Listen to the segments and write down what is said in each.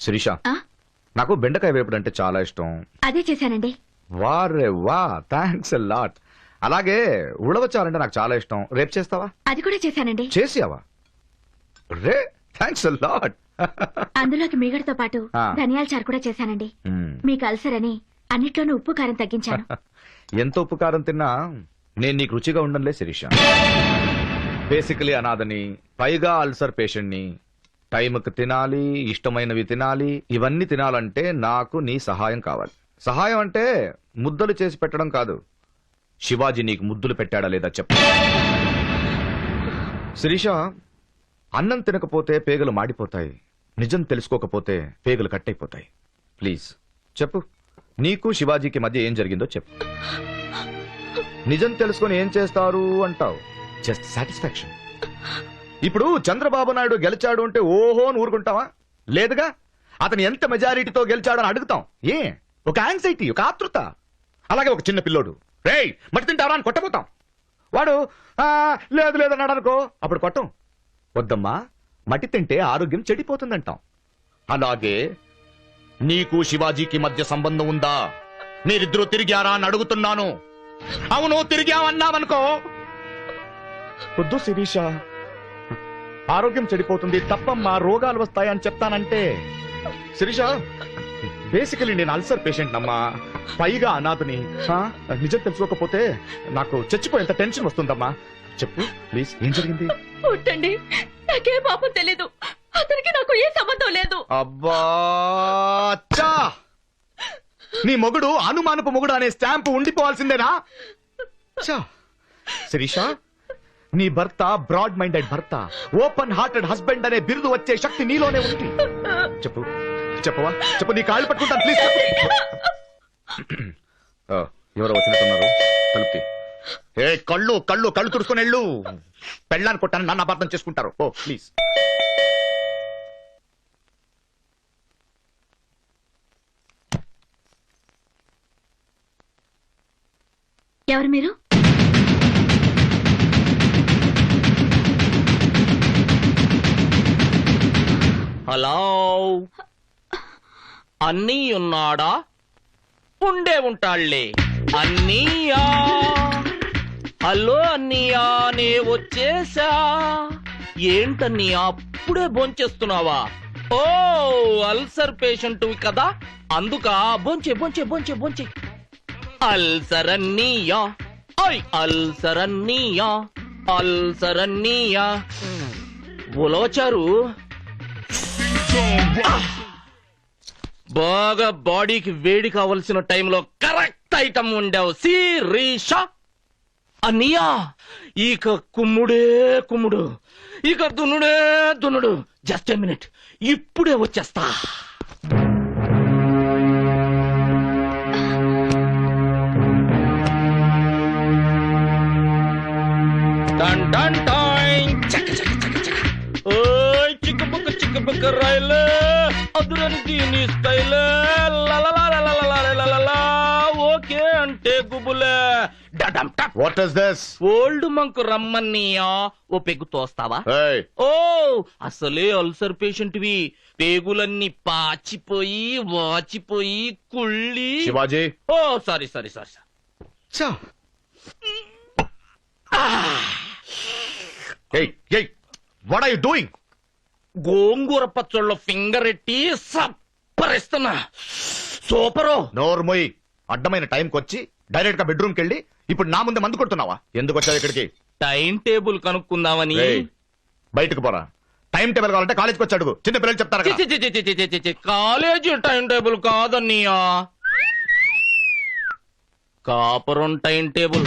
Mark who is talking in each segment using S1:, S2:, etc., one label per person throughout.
S1: శిరీష
S2: ఆ?
S1: నాకు బెండకాయ వేపుడు అంటే చాలా ఇష్టం.
S2: అదే చేశానండి.
S1: వారే వా థ్యాంక్స్ లాట్ అలాగే ఉడవచారంటే నాకు చాలా ఇష్టం. రేపు చేస్తావా?
S2: అది కూడా చేశానండి.
S1: చేసావా రే థ్యాంక్స్ లాట్
S2: అందులోకి మీగడతో పాటు
S1: ఆ.
S2: ధనియాల చారు కూడా చేశానండి. మీకు అల్సర్ అని అన్నిట్లోనూ ఉప్పు కారం తగ్గించాను.
S1: ఎంత ఉప్పు కారం తిన్నా నేను నీకు రుచిగా ఉండనులే శిరీష. బేసికలీ అనాథని పైగా అల్సర్ పేషెంట్ని. టైంకి తినాలి ఇష్టమైనవి తినాలి ఇవన్నీ తినాలంటే నాకు నీ సహాయం కావాలి. సహాయం అంటే ముద్దలు చేసి పెట్టడం కాదు. శివాజీ నీకు ముద్దులు పెట్టాడా లేదా చెప్పు. శిరీష అన్నం తినకపోతే పేగలు మాడిపోతాయి. నిజం తెలుసుకోకపోతే పేగలు కట్టయిపోతాయి. ప్లీజ్ చెప్పు. నీకు శివాజీకి మధ్య ఏం జరిగిందో చెప్పు. నిజం తెలుసుకొని ఏం చేస్తారు అంటావు. Just satisfaction. ఇప్పుడు చంద్రబాబు నాయుడు గెలిచాడు అంటే ఓహో అని ఊరుకుంటావా? లేదుగా? అతను ఎంత మెజారిటీతో గెలిచాడని అడుగుతాం. ఏ? ఒక యాంగ్జైటీ ఒక ఆతృత. అలాగే ఒక చిన్న పిల్లోడు. రేయ్ మట్టి తింటారా అని కొట్టబోతాం. వాడు లేదు లేదు అన్నాడు అనుకో. అప్పుడు కొట్టం. వద్దమ్మా మట్టి తింటే ఆరోగ్యం చెడిపోతుందంటాం. అలాగే. నీకు శివాజీకి మధ్య సంబంధం ఉందా? మీరిద్దరూ తిరిగారా అని అడుగుతున్నాను. అవును తిరిగామన్నామనుకో వద్దు శిరీషా. ఆరోగ్యం చెడిపోతుంది తప్పమ్మా రోగాలు వస్తాయని చెప్తానంటే. శిరీష బేసికలీ నేను అల్సర్ పేషెంట్ అమ్మా. పైగా అనాథని. ఆ, నిజం తెలుసుకోకపోతే నాకు చచ్చిపోయేంత టెన్షన్ వస్తుందమ్మా. చెప్పు ప్లీజ్ ఏం జరిగింది?
S2: పుట్టండి. నాకే పాపం తెలీదు. అతనికి నాకు ఏ సంబంధం లేదు.
S1: అబ్బా అచ్చా! నీ మొగుడు అనుమానపు మొగుడు అనే స్టాంపు ఉండిపోవాల్సిందేనా! శిరీష నీ భర్త బ్రాడ్ మైండెడ్ భర్త. ఓపెన్ హార్టెడ్ హస్బెండ్ అనే బిరుదు వచ్చే శక్తి నీలోనే ఉంది. చెప్పు. చెప్పవా? చెప్పు నీ కాళ్ళు పట్టుకుంటాను. ప్లీజ్ ఎవరో వచ్చినట్టున్నారు? తలుపుతి ఏ కళ్ళు కళ్ళు కళ్ళు తుడుచుకొని వెళ్ళు. పెళ్ళాన్ని కొట్టాను నన్ను అపార్థం చేసుకుంటారు. ఓ ప్లీజ్
S2: ఎవరు మీరు?
S3: హలో. అన్నీ ఉన్నాడా? ఉండే ఉంటాళ్ళే. అన్నీయా? హలో అన్నీయా నే వచ్చేసా. ఏంటన్నీ అప్పుడే భోంచేస్తున్నావా? ఓ అల్సర్ పేషెంట్ కదా? అందుక బొంచే బొంచే బొంచే బొంచే అల్సర్ అన్నీయా ఐ అల్సర్ అన్నీయా అల్సర్ అన్నీయా ఉలవచారు. బాగా బాడీకి వేడి కావలసిన టైంలో కరెక్ట్ ఐటమ్ ఉండవు సిరీషా అనియా ఇక కుమ్ముడే కుమ్ముడు ఇక దున్నుడే దున్నుడు. జస్ట్ ఏ మినిట్ ఇప్పుడే వచ్చేస్తా. Done done. దీని స్టైల్ ఓకే అంటే గుబులే
S1: what is this
S3: old monk రమ్మన్నీయా ఓ పెగ్గు తోస్తావా ఓ అసలే అల్సర్ పేషెంట్ వి పేగులన్నీ పాచిపోయి వాచిపోయి కుళ్ళి
S1: శివాజీ
S3: ఓ sorry sorry sorry sorry
S1: what are you doing
S3: గోంగూర పచ్చళ్ళలో ఫింగర్ ఎట్టి సప్పరిస్తున్నా. సూపరు.
S1: నోర్మొయ్ అడ్డమైన టైంకి వచ్చి డైరెక్ట్గా బెడ్రూమ్ కెళ్ళి ఇప్పుడు నా ముందే మందు కొడుతున్నావా? ఎందుకు వచ్చావు ఇక్కడికి?
S3: టైం టేబుల్ కనుక్కుందామని.
S1: బయటకు పోరా. టైం టేబుల్ కావాలంటే కాలేజ్కి వచ్చి అడుగు. చిన్న పిల్లలు చెప్తారు
S3: చి,
S1: కదా.
S3: చి, చి, చి, చి, చి, చి, చి, కాలేజీ టైం టేబుల్ కాదన్నయ్యా. కాపురం టైం టేబుల్.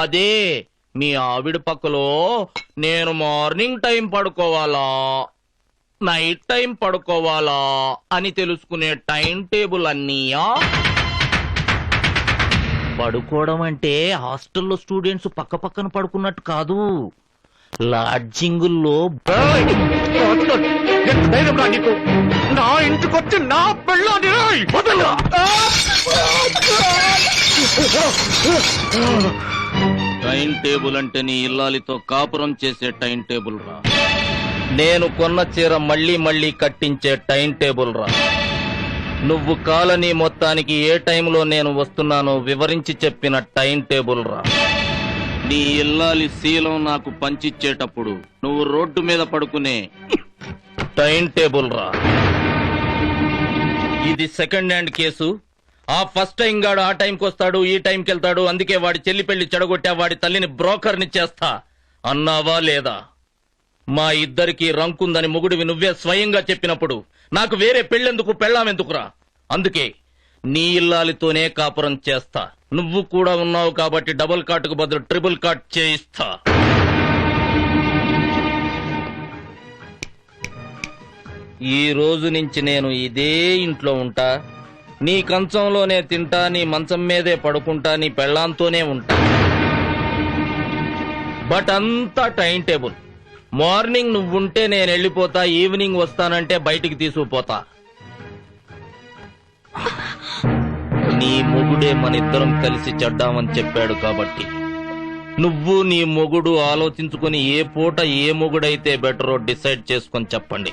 S3: అదే. మీ ఆవిడ పక్కలో నేను మార్నింగ్ టైం పడుకోవాలా? నైట్ టైం పడుకోవాలా? అని తెలుసుకునే టైం టేబుల్ అన్నీయా పడుకోవడం అంటే హాస్టల్లో స్టూడెంట్స్ పక్క పక్కన పడుకున్నట్టు కాదు. లాడ్జింగుల్లో
S1: నా ఇంటికొచ్చి నా పెళ్ళాన్ని రేయ్,
S3: టైం టేబుల్ అంటే నీ ఇల్లాలితో కాపురం చేసే టైం టేబుల్ రా. నేను కొన్న చీర మళ్ళీ మళ్ళీ కట్టించే టైం టేబుల్ రా. నువ్వు కాలనీ మొత్తానికి ఏ టైంలో నేను వస్తున్నానో వివరించి చెప్పిన టైం టేబుల్ రా. నీ ఇల్లాలి శీలం నాకు పంచిచ్చేటప్పుడు నువ్వు రోడ్డు మీద పడుకునే టైం టేబుల్ రా. ఇది సెకండ్ హ్యాండ్ కేసు. ఆ ఫస్ట్ టైం గాడు ఆ టైంకి వస్తాడు ఈ టైంకి వెళ్తాడు అందుకే వాడి చెల్లి పెళ్ళి చెడగొట్టా వాడి తల్లిని బ్రోకర్ని చేస్తా. అన్నావా లేదా? మా ఇద్దరికి రంకుందని మొగుడివి నువ్వే స్వయంగా చెప్పినప్పుడు నాకు వేరే పెళ్ళెందుకు పెళ్ళామెందుకురా? అందుకే నీ ఇల్లాలితోనే కాపురం చేస్తా. నువ్వు కూడా ఉన్నావు కాబట్టి డబుల్ కాటుకు బదులు ట్రిపుల్ కాట్ చేయిస్తా. ఈ రోజు నుంచి నేను ఇదే ఇంట్లో ఉంటా. నీ కంచంలోనే తింటా నీ మంచం మీదే పడుకుంటా నీ పెళ్ళాంతోనే ఉంటా. బట్ అంతా టైం టేబుల్. మార్నింగ్ నువ్వుంటే నేను వెళ్ళిపోతా ఈవినింగ్ వస్తానంటే బయటికి తీసుకుపోతా. నీ మొగుడే మన ఇద్దరం కలిసి చెడ్డామని చెప్పాడు కాబట్టి. నువ్వు నీ మొగుడు ఆలోచించుకుని ఏ పూట ఏ మొగుడైతే బెటరో డిసైడ్ చేసుకొని చెప్పండి.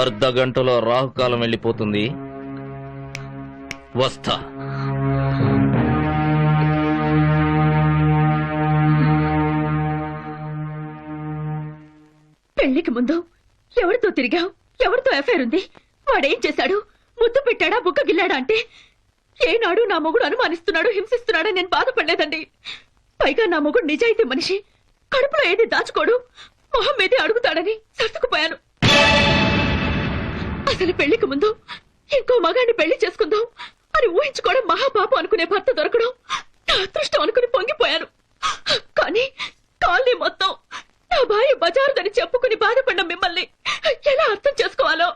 S3: అర్ధ గంటలో రాహుకాలం వెళ్ళిపోతుంది. వస్తా.
S2: పెళ్ళికి ముందు ఎవరితో తిరిగావు? ఎవరితో ఎఫైర్ ఉంది? వాడేం చేశాడు? ముద్దు పెట్టాడా? బుక్క గిల్లాడా అంటే? ఏనాడు నా మొగుడు అనుమానిస్తున్నాడు హింసిస్తున్నాడని నేను బాధపడలేదండి. పైగా నా మొగుడు నిజాయితీ మనిషి. కడుపులో ఏది దాచుకోడు? మొహం మీదే అడుగుతాడని సర్దుకుపోయాను. అసలు పెళ్ళికి ముందు ఇంకో మగాన్ని పెళ్ళి చేసుకుందాం. అని ఊహించుకోవడం మహాపాపం అనుకునే భర్త దొరకడం నా అదృష్టం అనుకుని పొంగిపోయాను. కానీ కాలనీ మొత్తం నా భార్య బజారుదని చెప్పుకుని బాధపడ్డ మిమ్మల్ని ఎలా అర్థం చేసుకోవాలో?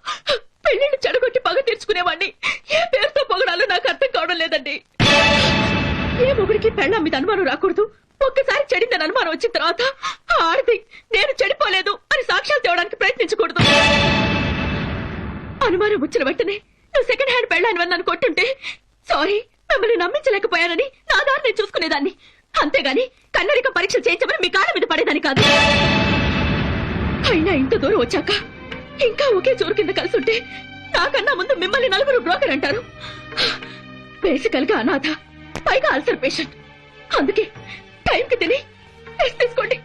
S2: నమ్మించలేకపోయానని నా దారి నేను చూసుకునేదాన్ని. అంతేగాని కన్నరిక పరీక్ష చేయించమని మీ కాళ్ళ మీద పడేదాన్ని కాదు. అయినా ఇంత దూరం వచ్చాక ఇంకా ఒకే చూరు కింద కలిసి ఉంటే నాకన్నా ముందు మిమ్మల్ని నలుగురు బ్రోకర్ అంటారు. బేసికల్గా అనాథ పైగా అల్సర్ పేషెంట్. అందుకే టైంకి తిని తీసుకోండి.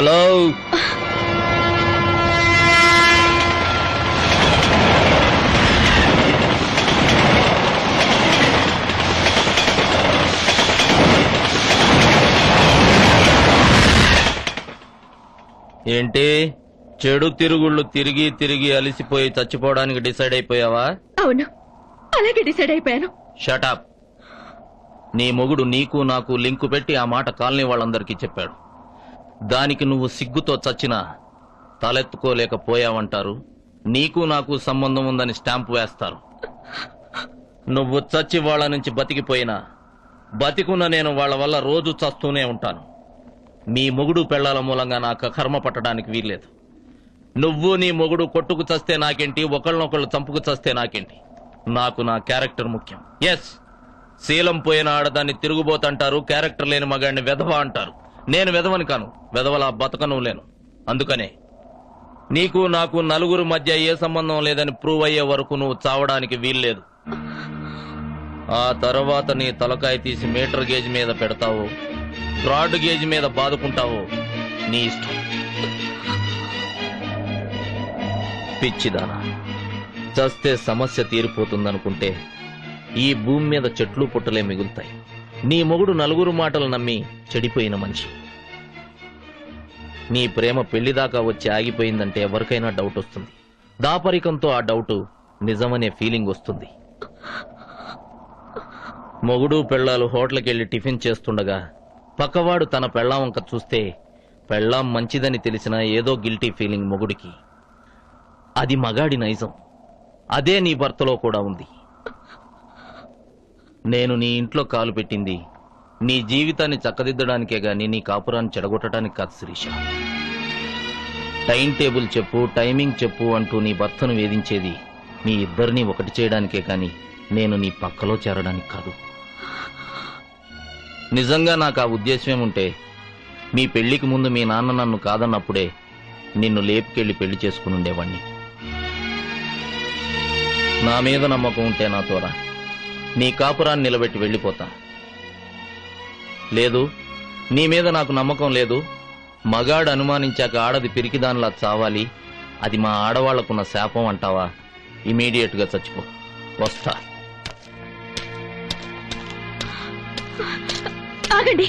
S3: హలో. ఏంటి? చెడు తిరుగుళ్ళు తిరిగి తిరిగి అలిసిపోయి చచ్చిపోవడానికి డిసైడ్ అయిపోయావా?
S2: అవును. అలాగే డిసైడ్ అయిపోయాను.
S3: షటప్ నీ మొగుడు నీకు నాకు లింకు పెట్టి ఆ మాట కాలనీ వాళ్ళందరికీ చెప్పాడు. దానికి నువ్వు సిగ్గుతో చచ్చినా తలెత్తుకోలేకపోయావంటారు. నీకు నాకు సంబంధం ఉందని స్టాంప్ వేస్తారు. నువ్వు చచ్చి వాళ్ళ నుంచి బతికిపోయినా బతికున్న నేను వాళ్ళ వల్ల రోజు చస్తూనే ఉంటాను. మీ మొగుడు పెళ్ళాల మూలంగా నాకు కర్మ పట్టడానికి వీల్లేదు. నువ్వు నీ మొగుడు కొట్టుకు చస్తే నాకేంటి ఒకళ్ళనొకళ్ళు చంపుకు చస్తే నాకేంటి? నాకు నా క్యారెక్టర్ ముఖ్యం. ఎస్ శీలం పోయిన ఆడదాన్ని తిరుగుబోతంటారు క్యారెక్టర్ లేని మగాడిని వెధవ అంటారు. నేను వెదవని కాను. వెదవలా బతకను లేను. అందుకనే నీకు నాకు నలుగురు మధ్య ఏ సంబంధం లేదని ప్రూవ్ అయ్యే వరకు నువ్వు చావడానికి వీల్లేదు. ఆ తర్వాత నీ తలకాయ తీసి మీటర్ గేజ్ మీద పెడతావు. రాడ్ గేజ్ మీద బాదుకుంటావు. నీ ఇష్టం. పిచ్చిదానా. చస్తే సమస్య తీరిపోతుందనుకుంటే ఈ భూమి మీద చెట్లు పుట్టలే మిగులుతాయి. నీ మొగుడు నలుగురు మాటలు నమ్మి చెడిపోయిన మనిషి. నీ ప్రేమ పెళ్ళిదాకా వచ్చి ఆగిపోయిందంటే ఎవరికైనా డౌట్ వస్తుంది. దాపరికంతో ఆ డౌట్ నిజమనే ఫీలింగ్ వస్తుంది. మొగుడు పెళ్ళాలు హోటల్కి టిఫిన్ చేస్తుండగా పక్కవాడు తన పెళ్ళాం వంక చూస్తే పెళ్ళాం మంచిదని తెలిసిన ఏదో గిల్టీ ఫీలింగ్ మొగుడికి. అది మగాడి నైజం. అదే నీ భర్తలో కూడా ఉంది. నేను నీ ఇంట్లో కాలు పెట్టింది. నీ జీవితాన్ని చక్కదిద్దడానికే గాని నీ కాపురాన్ని చెడగొట్టడానికి కాదు శిరీష. టైం టేబుల్ చెప్పు టైమింగ్ చెప్పు అంటూ నీ భర్తను వేధించేది మీ ఇద్దరిని ఒకటి చేయడానికే కాని నేను నీ పక్కలో చేరడానికి కాదు. నిజంగా నాకు ఆ ఉద్దేశం ఉంటే మీ పెళ్ళికి ముందు మీ నాన్న నన్ను కాదన్నప్పుడే నిన్ను లేపుకెళ్ళి పెళ్ళి చేసుకుని ఉండేవాణ్ణి నా మీద నమ్మకం ఉంటే నాతో రా నీ కాపురాన్ని నిలబెట్టి వెళ్ళిపోతా. లేదు నీ మీద నాకు నమ్మకం లేదు. మగాడు అనుమానించాక ఆడది పిరికిదానిలా చావాలి. అది మా ఆడవాళ్ళకున్న శాపం అంటావా? ఇమీడియట్గా చచ్చిపో. వస్తా.
S2: ఆగండి.